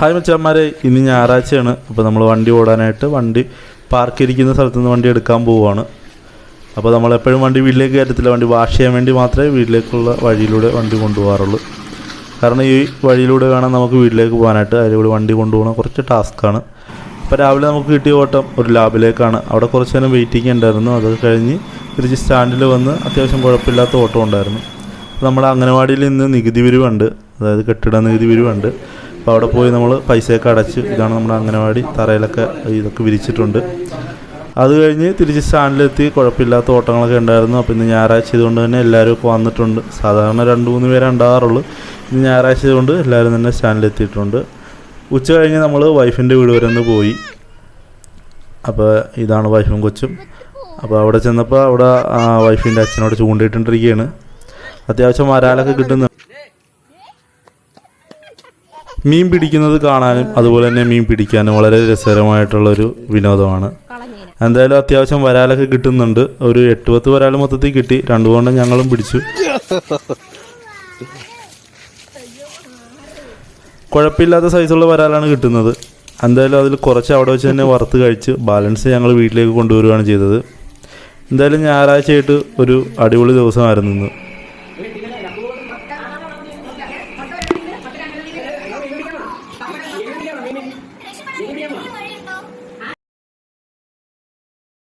Hi മച്ചാന്മാരെ ഇന്ന് ഞായറാഴ്ചയാണ്. അപ്പോൾ നമ്മൾ വണ്ടി ഓടാനായിട്ട് വണ്ടി പാർക്ക് ഇരിക്കുന്ന സ്ഥലത്ത് നിന്ന് വണ്ടി എടുക്കാൻ പോവുകയാണ് അപ്പോൾ നമ്മൾ എപ്പോഴും വണ്ടി വീട്ടിലേക്ക് കയറ്റത്തില്ല. വണ്ടി വാഷ് ചെയ്യാൻ വേണ്ടി മാത്രമേ വീട്ടിലേക്കുള്ള വഴിയിലൂടെ വണ്ടി കൊണ്ടുപോകാറുള്ളൂ. കാരണം ഈ വഴിയിലൂടെ വേണം നമുക്ക് വീട്ടിലേക്ക് പോകാനായിട്ട്. അതിലൂടെ വണ്ടി കൊണ്ടുപോകണം കുറച്ച് ടാസ്ക്കാണ്. അപ്പോൾ രാവിലെ നമുക്ക് കിട്ടിയ ഓട്ടം ഒരു ലാബിലേക്കാണ്. അവിടെ കുറച്ച് നേരം വെയിറ്റിംഗ് ഉണ്ടായിരുന്നു. അത് കഴിഞ്ഞ് തിരിച്ച് സ്റ്റാൻഡിൽ വന്ന് അത്യാവശ്യം കുഴപ്പമില്ലാത്ത ഓട്ടം ഉണ്ടായിരുന്നു. നമ്മുടെ അംഗനവാടിയിൽ ഇന്ന് നികുതി പിരിവുണ്ട് അതായത് കെട്ടിട നികുതി പിരിവുണ്ട് അപ്പോൾ അവിടെ പോയി നമ്മൾ പൈസയൊക്കെ അടച്ച് ഇതാണ് നമ്മുടെ അംഗനവാടി തറയിലൊക്കെ ഇതൊക്കെ വിരിച്ചിട്ടുണ്ട്. അത് കഴിഞ്ഞ് തിരിച്ച് സ്റ്റാൻഡിലെത്തി. കുഴപ്പമില്ലാത്ത ഓട്ടങ്ങളൊക്കെ ഉണ്ടായിരുന്നു. അപ്പോൾ ഇന്ന് ഞായറാഴ്ച ഇതുകൊണ്ട് തന്നെ എല്ലാവരും ഇപ്പോൾ വന്നിട്ടുണ്ട്. സാധാരണ രണ്ട് മൂന്ന് പേരെ ഉണ്ടാകാറുള്ളൂ. ഇന്ന് ഞായറാഴ്ച ഇതുകൊണ്ട് എല്ലാവരും തന്നെ സ്റ്റാൻഡിലെത്തിയിട്ടുണ്ട്. ഉച്ച കഴിഞ്ഞ് നമ്മൾ വൈഫിന്റെ വീട് വരെ ഒന്ന് പോയി. അപ്പോൾ ഇതാണ് വൈഫും കൊച്ചും. അപ്പോൾ അവിടെ ചെന്നപ്പോൾ അവിടെ വൈഫിന്റെ അച്ഛനോട് ചൂണ്ടിയിട്ടിരിക്കുകയാണ്. അത്യാവശ്യം വരാലൊക്കെ കിട്ടുന്നു മീൻ പിടിക്കുന്നത് കാണാനും അതുപോലെ തന്നെ മീൻ പിടിക്കാനും വളരെ രസകരമായിട്ടുള്ളൊരു വിനോദമാണ്. എന്തായാലും അത്യാവശ്യം വരാലൊക്കെ കിട്ടുന്നുണ്ട്. ഒരു എട്ട് പത്ത് വരാൽ മൊത്തത്തിൽ കിട്ടി. രണ്ടു കൊണ്ടം ഞങ്ങളും പിടിച്ചു. കുഴപ്പമില്ലാത്ത സൈസുള്ള വരാലാണ് കിട്ടുന്നത്. എന്തായാലും അതിൽ കുറച്ച് അവിടെ വെച്ച് തന്നെ വറുത്ത് കഴിച്ച് ബാലൻസ് ഞങ്ങൾ വീട്ടിലേക്ക് കൊണ്ടുവരികയാണ് ചെയ്തത്. എന്തായാലും ഞായറാഴ്ചയായിട്ട് ഒരു അടിപൊളി ദിവസമായിരുന്നു ഇന്ന്. എങ്ങനെയാണ് എങ്ങനെയാണ്